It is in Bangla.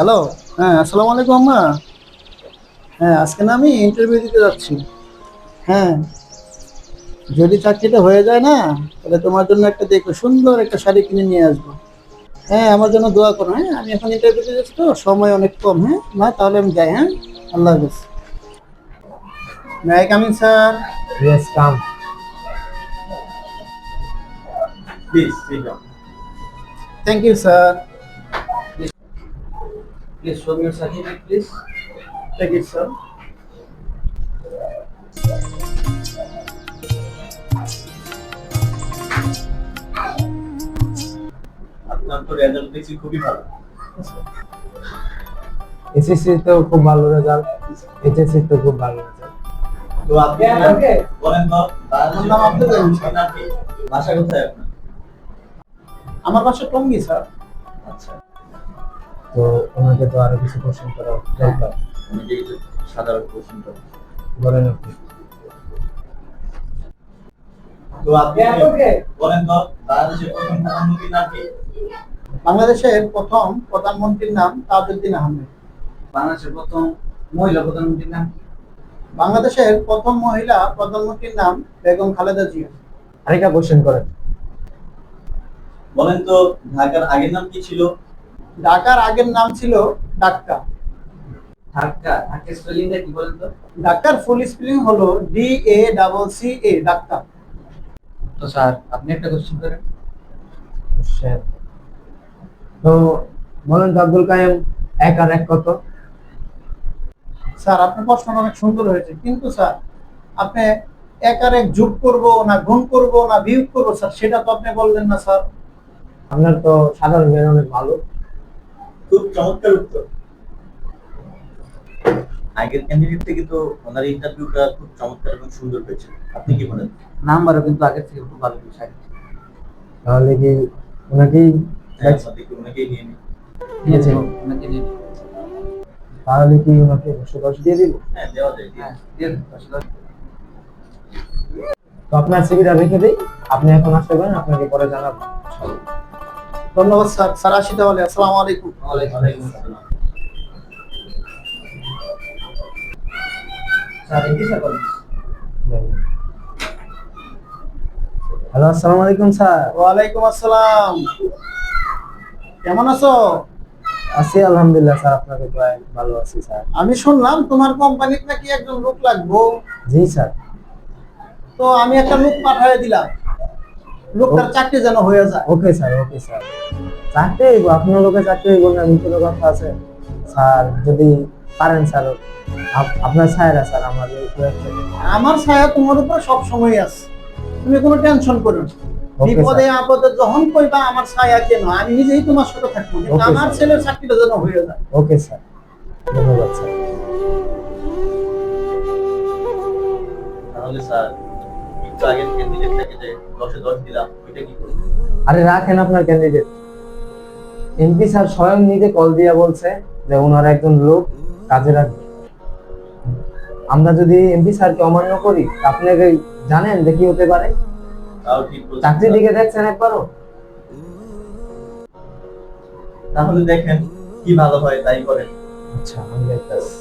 হ্যালো হ্যাঁ আসসালামু আলাইকুম আম্মা। হ্যাঁ আজকে না আমি ইন্টারভিউ দিতে যাচ্ছি। হ্যাঁ যদি চাকরিটা হয়ে যায় না তাহলে তোমার জন্য একটা দেখো সুন্দর একটা শাড়ি কিনে নিয়ে আসব। হ্যাঁ আমার জন্য দোয়া করো হ্যাঁ আমি এখন ইন্টারভিউ দিতে যাচ্ছি তো সময় অনেক কম হ্যাঁ না তাহলে আমি যাই হ্যাঁ আল্লাহ হাফেজ। Sir thank you sir please show me your certificate please thank you sir আপনার তো রেজাল্ট দেখছি খুবই ভালো। এসএসসি তো খুব ভালো রেজাল্ট এইচএসসি তো খুব ভালো রেজাল্ট তো আপনি Yeah, বলেন তো নাম আপনি প্রথম বলুন। মন্ত্রীর নাম কি? বাসা কোথায় আপনার? আমার বাসা টঙ্গি স্যার আচ্ছা। তো ওনাকে তো আরও কিছু কোশ্চেন করা দরকার। সাধারণ প্রশ্ন বলেন আপনি। তো আপনি বলেন তো বাংলাদেশের প্রথম প্রধানমন্ত্রীর নাম কি? বাংলাদেশের প্রথম প্রধানমন্ত্রীর নাম তাজউদ্দিন আহমেদ। বাংলাদেশের প্রথম মহিলা প্রধানমন্ত্রীর নাম বাংলাদেশের প্রথম মহিলা প্রধানমন্ত্রীর নাম বেগম খালেদা জিয়া। আরেকটা কোশ্চেন করেন। বলেন তো ঢাকার আগের নাম কি ছিল? ঢাকার আগের নাম ছিল ঢাকা ঢাকা ঢাকা স্পেলিংটা কি বলেন তো ঢাকার ফুল স্পেলিং হলো D A double C A Dhaka তো স্যার আপনি একটা কোশ্চেন করেন। তো বলেন আব্দুল কায়েম এক আর এক কত? স্যার আপনার প্রশ্নটা অনেক সুন্দর হয়েছে কিন্তু স্যার আপনি এক আর এক যোগ করব না গুণ করব না বিয়োগ করব স্যার সেটা তো আপনি বললেন না স্যার। আপনার তো সাধারণ জ্ঞান অনেক ভালো। খুব চমৎকার উত্তর। আগের ক্যান্ডিডেট থেকে তো ওনার ইন্টারভিউটা খুব চমৎকার এবং সুন্দর হয়েছে। আপনি কি বলেন? নাম্বারও কিন্তু আগের থেকে খুব ভালো হয়েছে তাহলে কি ওনাকেই হ্যাঁ, ওনাকেই নিয়ে নিন নিয়েছে তাহলে কি ওনাকে দশ দশ দিয়ে দিব হ্যাঁ দেওয়া যায় দিয়ে দিন। তো আপনার সিভিটা রেখে দিই। আপনি এখন আসতে পারেন আপনাকে পরে জানাব। ধন্যবাদ স্যার। স্যার আসি তাহলে। আসসালামু আলাইকুম। ওয়ালাইকুম আসসালাম হ্যালো আলাইকুম স্যার। ওয়ালাইকুম আসসালাম। কেমন আছো? আছি আলহামদুলিল্লাহ স্যার আপনাকে দোয়ায় ভালো আছি স্যার। আমি শুনলাম তোমার কোম্পানিতে নাকি একজন লোক লাগবো। জি স্যার। তো আমি একটা লোক পাঠিয়ে দিলাম। লোকটার চাকরি যেন হয়ে যায়। ওকে স্যার ওকে স্যার চাকরি হইব আপনার লোকে চাকরি হইব না কোনো কথা আছে? স্যার যদি পারেন স্যার আপনার ছায়ারা স্যার আমার আমার ছায়া তোমার উপর সব সময় আছে। তুমি কোনো টেনশন করো না। বিপদে আপদে যখন কইবা আমার ছায়া কেন আমি নিজেই তোমার সাথে থাকব আমার ছেলের চাকরিটা যেন হয়ে যায়। ওকে স্যার ধন্যবাদ স্যার তাহলে স্যার একটু আগের ক্যান্ডিডেটটাকে যে দশে দশ দিলাম ওইটা কি করব? আরে রাখেন আপনার ক্যান্ডিডেট এমপি স্যার স্বয়ং নিজে কল দিয়ে বলছে যে ওনার একজন লোক কাজে রাখবে আমরা যদি এমপি স্যারকে অমান্য করি আপনাকে জানেন যে কি হতে পারে? তাও ঠিক বলছেন, চাকরির দিকে দেখছেন একবারও? তাহলে দেখেন কি ভালো হয় তাই করেন। আচ্ছা আমি দেখতেছি।